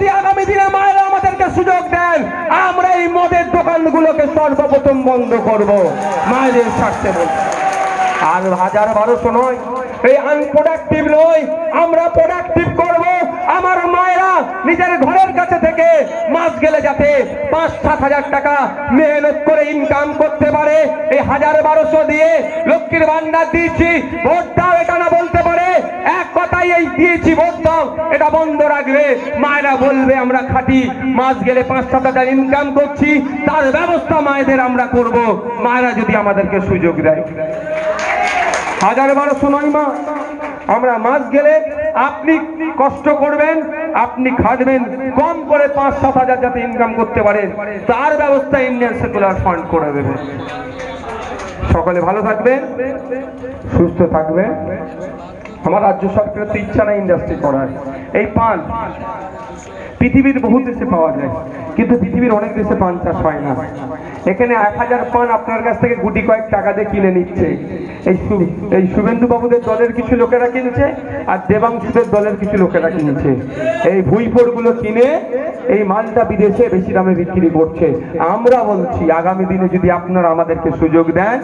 যদি আগামী দিনে মায়েরা আমাদেরকে সুযোগ দেন, আমরা এই মদের দোকানগুলোকে সর্বপ্রথম বন্ধ করব। মায়েদের স্বার্থে বলছি। আর হাজার বারোশো নয়, এই আনপ্রোডাক্টিভ নয়, আমরা প্রোডাক্টিভ করব। আমার মায়েরা নিজের ঘরের কাছে থেকে মাস গেলে যাতে পাঁচ, সাত হাজার টাকা মেহনত করে ইনকাম করতে পারে। এই হাজার বারোশো দিয়ে লক্ষ্মীর ভান্ডার দিয়েছি ভোট দাও এটা না বলতে পারে এক কথাই এই দিয়েছি ভোট দাও। এটা বন্ধ রাখবে। মায়েরা বলবে, আমরা খাটি। মাস গেলে পাঁচ সাত হাজার ইনকাম করছি। তার ব্যবস্থা মায়েদের আমরা করব। মায়েরা যদি আমাদেরকে সুযোগ দেয়। হাজার বারোশো নয় মা। আমরা মাস গেলে আপনি কষ্ট করবেন, আপনি খাটবেন। কম করে পাঁচ সাত হাজার যাতে ইনকাম করতে পারেন তার ব্যবস্থা ইন্ডিয়ান সেকুলার ফান্ড করে দেবে। সকলে ভালো থাকবেন, সুস্থ থাকবেন। আমার রাজ্য সরকারের তো ইচ্ছা নাই ইন্ডাস্ট্রি করার। এই পান পৃথিবীর বহু দেশে পাওয়া যায়, কিন্তু পৃথিবীর অনেক দেশে পান চাষ হয় না। এখানে এক হাজার পান আপনার কাছ থেকে গুটি কয়েক টাকা দিয়ে কিনে নিচ্ছে। এই এই শুভেন্দু বাবুদের দলের কিছু লোকেরা কিনেছে, আর দেবাংশুদের দলের কিছু লোকেরা কিনেছে। এই ভুইফোরগুলো কিনে এই মালটা বিদেশে বেশি দামে বিক্রি করছে। আমরা বলছি, আগামী দিনে যদি আপনারা আমাদেরকে সুযোগ দেন,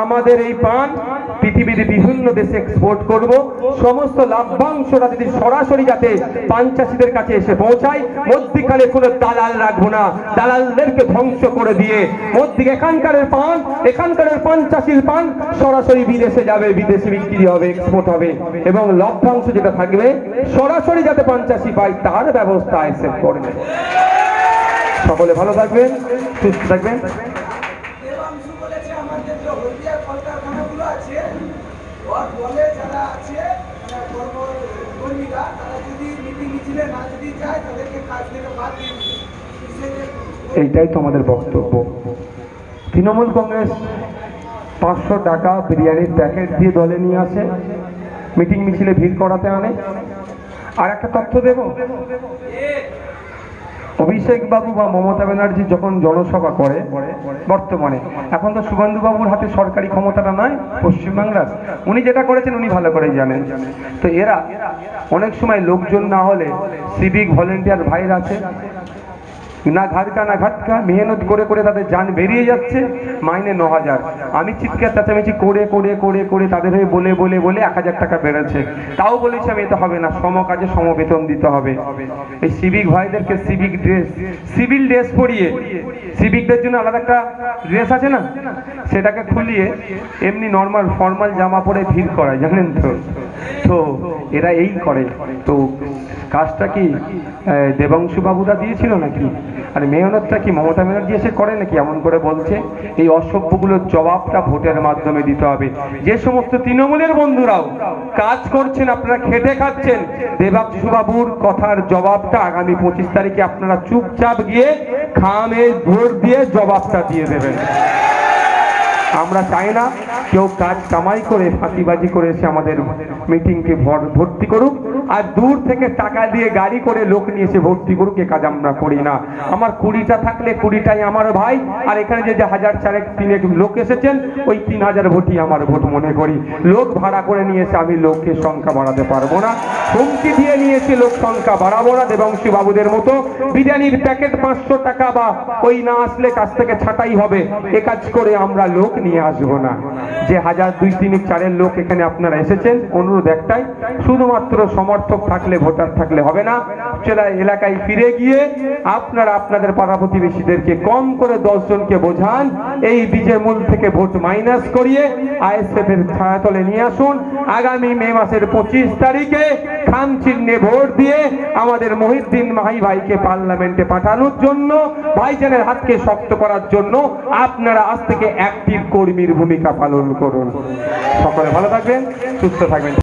আমাদের এই পান পৃথিবীর বিভিন্ন দেশে এক্সপোর্ট করব। সমস্ত লাভ্যাংশটা যদি সরাসরি যাতে পান চাষিদের কাছে এসে পৌঁছায় মধ্যিকালে কোনো দালাল রাখব না। দালালদেরকে ধ্বংস করে দিয়ে মধ্যিকে এখানকার পান, এখানকারের পান চাষির পান সরাসরি বিদেশে যাবে, বিদেশে বিক্রি হবে এক্সপোর্ট হবে। এবং লভ্যাংশ যেটা থাকবে, সরাসরি যাতে পান চাষি পায়, তার ব্যবস্থা এসে করবে। সকলে ভালো থাকবেন, সুস্থ থাকবেন। এইটাই তো আমাদের বক্তব্য। তৃণমূল কংগ্রেস পাঁচশো টাকা বিরিয়ানির প্যাকেট দিয়ে দলে নিয়ে আসে। মিটিং মিছিলে ভিড় করাতে আনে। আর একটা তথ্য দেব? অভিষেক বাবু বা মমতা ব্যানার্জি যখন জনসভা করে, বর্তমানে, এখন তো শুভেন্দু বাবুর হাতে সরকারি ক্ষমতাটা নয় পশ্চিমবাংলার। উনি যেটা করেছেন উনি ভালো করেই জানেন। তো এরা অনেক সময় লোকজন না হলে সিভিক ভলেন্টিয়ার ভাইরা আছে। না ঘাটকা না ঘাটকা মেহনত করে করে তাদের যান বেরিয়ে যাচ্ছে, মাইনে ন হাজার। আমি চিৎকার চেঁচামেচি করে করে করে করে তাদের হয়ে বলে বলে বলে এক হাজার টাকা বেড়েছে। তাও বলেছি আমি এতে হবে না, সম কাজে সম বেতন দিতে হবে। এই সিভিক ভাইদেরকে সিভিক ড্রেস সিভিল ড্রেস পরিয়ে সিভিকদের জন্য আলাদা একটা ড্রেস আছে না? সেটাকে খুলিয়ে এমনি নর্মাল ফর্মাল জামা পরে ভিড় করায়, জানেন তো? তো এরা এই করে। তো কাজটা কি দেবাংশু বাবুরা দিয়েছিল নাকি? আর মেহনতটা কি মমতা ব্যানার্জি এসে করে নাকি? এমন করে বলছে, এই অসভ্যগুলোর জবাবটা ভোটের মাধ্যমে দিতে হবে। যে সমস্ত তৃণমূলের বন্ধুরাও কাজ করছেন, আপনারা খেটে খাচ্ছেন দেবাংশু বাবুর কথার জবাবটা আগামী পঁচিশ তারিখে আপনারা চুপচাপ গিয়ে খামে ভোট দিয়ে জবাবটা দিয়ে দেবেন। আমরা চাই না কেউ কাজ কামাই করে ফাঁকিবাজি করে এসে আমাদের মিটিংকে ভর- ভর্তি করুক। আর দূর থেকে টাকা দিয়ে গাড়ি করে লোক নিয়ে এসে ভর্তি করুক, এ কাজ আমরা করি না। আমার কুড়িটা থাকলে কুড়িটাই আমার ভাই, আর এখানে যে যে হাজার চারেক তিনেক লোক এসেছেন, ওই তিন হাজার ভোটই আমার ভোট মনে করি। লোক ভাড়া করে নিয়ে এসে আমি লোকের সংখ্যা বাড়াতে পারব না। হুমকি দিয়ে নিয়ে এসে লোক সংখ্যা বাড়াবো না। দেবাংশী বাবুদের মতো বিরিয়ানির প্যাকেট পাঁচশো টাকা বা ওই না আসলে কাছ থেকে ছাটাই হবে। এ কাজ করে আমরা লোক নিয়ে আসব না। যে হাজার দুই তিনিক চারের লোক এখানে আপনারা এসেছেন, অনুরোধ একটাই, শুধুমাত্র সমর্থক থাকলে, ভোটার থাকলে হবে না। সেটা এলাকায় ফিরে গিয়ে আপনারা আপনাদের পাড়া প্রতিবেশীদেরকে কম করে জনকে বোঝান, এই বীজের মূল থেকে ভোট মাইনাস করিয়ে আইএসএফ এর ছায়াতলে নিয়ে আসুন। আগামী মে মাসের পঁচিশ তারিখে খান চিহ্নে ভোট দিয়ে আমাদের মহিউদ্দিন মাহি ভাইকে পার্লামেন্টে পাঠানোর জন্য, ভাইজানের হাতকে শক্ত করার জন্য আপনারা আজ থেকে অ্যাক্টিভ কর্মীর ভূমিকা পালন করুন। সকলে ভালো থাকবেন, সুস্থ থাকবেন।